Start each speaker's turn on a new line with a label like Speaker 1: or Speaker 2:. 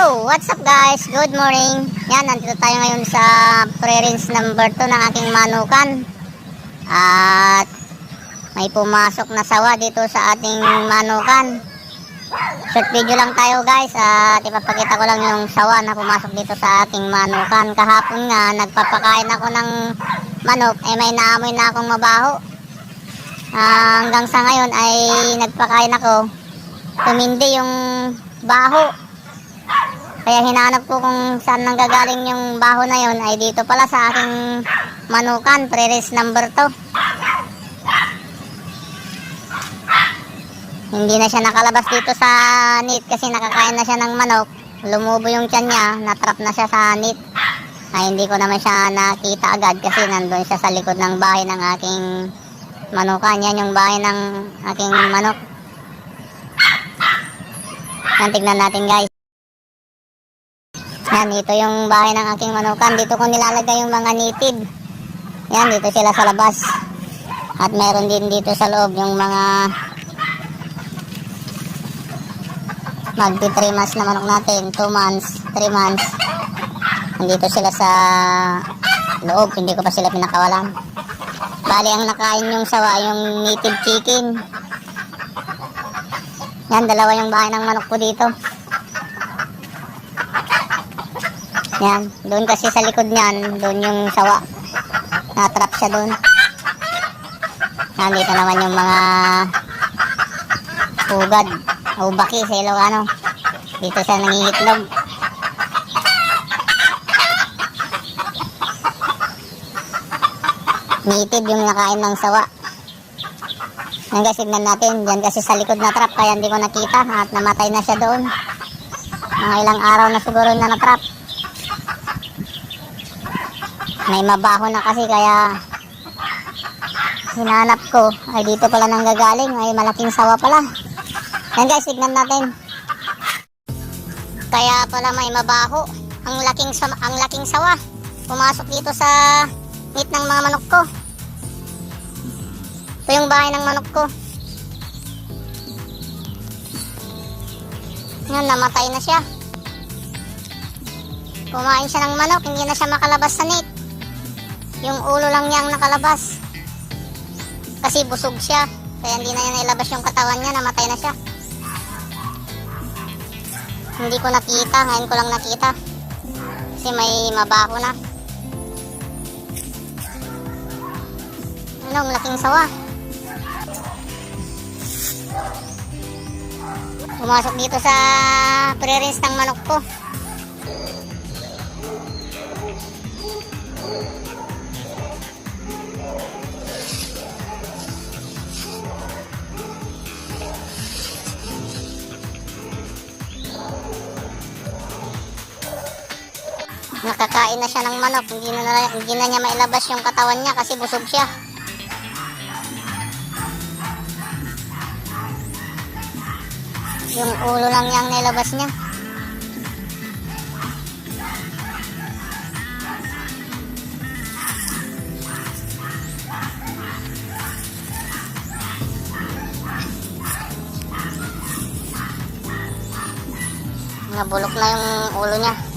Speaker 1: Yo, what's up guys? Good morning. Yan, nandito tayo ngayon sa pre-rinse number 2 ng aking manukan. At may pumasok na sawa dito sa ating manukan. Short video lang tayo guys at ipapakita ko lang yung sawa na pumasok dito sa aking manukan. Kahapon nga, nagpapakain ako ng manok, eh may naamoy na akong mabaho. Ah, hanggang sa ngayon ay nagpakain ako, tumindi yung baho. Kaya hinanap ko kung saan nanggagaling yung baho na yon ay dito pala sa aking manukan, pre-race number 2. Hindi na siya nakalabas dito sa net kasi nakakain na siya ng manok. Lumubo yung tiyan niya, natrap na siya sa net. Ay hindi ko naman siya nakita agad kasi nandun siya sa likod ng bahay ng aking manukan. Yan yung bahay ng aking manok. Yan, tignan natin guys. Yan, ito yung bahay ng aking manukan. Dito ko nilalagay yung mga native. Yan, dito sila sa labas. At meron din dito sa loob yung mga magti 3 months na manok natin. 2 months, 3 months. Nandito sila sa loob. Hindi ko pa sila pinakawalan. Bali, ang nakain yung sawa, yung native chicken. Yan, dalawa yung bahay ng manok ko dito. Yan, doon kasi sa likod niyan, doon yung sawa. Natrap siya doon. Yan, dito naman yung mga ugad o baki sa Ilocano. Dito siya nangihitlog. Native yung nakain ng sawa. Yan guys, tignan natin. Yan kasi sa likod na trap, kaya hindi ko nakita at namatay na siya doon. Mga ilang araw na siguro na na-trap. May mabaho na kasi kaya hinanap ko ay dito pala nang gagaling ay malaking sawa pala. Yan guys, tignan natin. Kaya pala may mabaho. Ang laking ang laking sawa. Pumasok dito sa meat ng mga manok ko. Ito yung bahay ng manok ko. Yan, namatay na siya. Kumain siya ng manok, hindi na siya makalabas sa net. Yung ulo lang niya ang nakalabas. Kasi busog siya. Kaya hindi na niya nailabas yung katawan niya, namatay na siya. Hindi ko nakita, ngayon ko lang nakita. Kasi may mabaho na. Ano, ang laking sawa. Pumasok dito sa pre-rinse ng manok ko. Nakakain na siya ng manok. Hindi na, hindi na niya mailabas yung katawan niya kasi busog siya. Yung ulo lang niya ang nilabas niya. Nabulok na yung ulo niya.